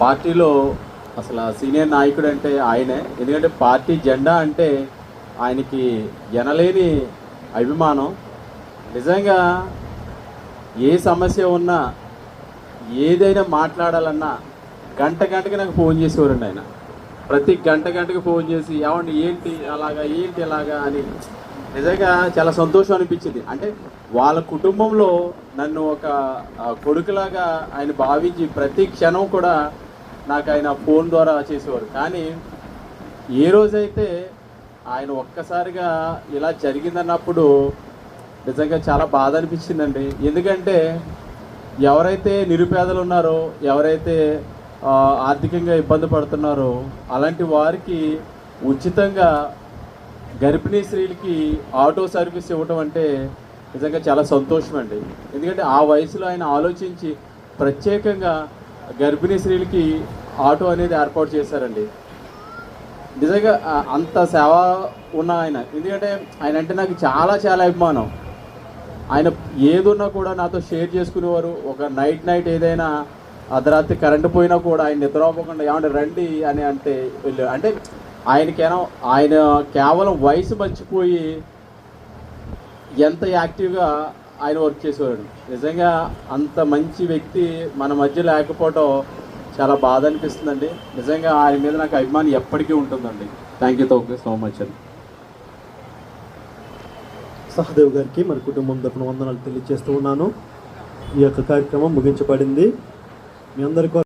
పార్టీలో అసలు సీనియర్ నాయకుడు అంటే ఆయనే. ఎందుకంటే పార్టీ జెండా అంటే ఆయనకి ఎనలేని అభిమానం. నిజంగా ఏ సమస్య ఉన్నా ఏదైనా మాట్లాడాలన్నా గంట గంటకి నాకు ఫోన్ చేసేవారండి ఆయన. ప్రతి గంట గంటకి ఫోన్ చేసి ఏమండి ఏంటి అలాగా ఏంటి అలాగా అని. నిజంగా చాలా సంతోషం అనిపించింది. అంటే వాళ్ళ కుటుంబంలో నన్ను ఒక కొడుకులాగా ఆయన భావించి ప్రతి క్షణం కూడా నాకు ఆయన ఫోన్ ద్వారా చేసేవారు. కానీ ఏ రోజైతే ఆయన ఒక్కసారిగా ఇలా జరిగిందన్నప్పుడు నిజంగా చాలా బాధ అనిపించిందండి. ఎందుకంటే ఎవరైతే నిరుపేదలు ఉన్నారో ఎవరైతే ఆర్థికంగా ఇబ్బంది పడుతున్నారో అలాంటి వారికి ఉచితంగా గర్భిణీ స్త్రీలకి ఆటో సర్వీస్ ఇవ్వటం అంటే నిజంగా చాలా సంతోషం అండి ఎందుకంటే ఆ వయసులో ఆయన ఆలోచించి ప్రత్యేకంగా గర్భిణీ స్త్రీలకి ఆటో అనేది ఏర్పాటు చేశారండి. నిజంగా అంత సేవ ఉన్న ఆయన. ఎందుకంటే ఆయన అంటే నాకు చాలా చాలా అభిమానం. ఆయన ఏదున్నా కూడా నాతో షేర్ చేసుకునేవారు. ఒక నైట్ నైట్ ఏదైనా అర్ధరాత్రి కరెంటు పోయినా కూడా ఆయన నిద్రపోకుండా ఏమంటే రండి అని అంటే వెళ్ళు అంటే ఆయనకేనో ఆయన కేవలం వయసు మర్చిపోయి ఎంత యాక్టివ్గా ఆయన వర్క్ చేసేవాడు నిజంగా అంత మంచి వ్యక్తి మన మధ్య లేకపోవటం చాలా బాధ అనిపిస్తుందండి. నిజంగా ఆయన మీద నాకు అభిమానం ఎప్పటికీ ఉంటుందండి. Thank you thank you so much అండి. సహదేవ్ గారికి మరి కుటుంబం తరపున వందనాలు తెలియజేస్తూ ఉన్నాను. ఈ యొక్క కార్యక్రమం ముగించబడింది. మీ అందరికీ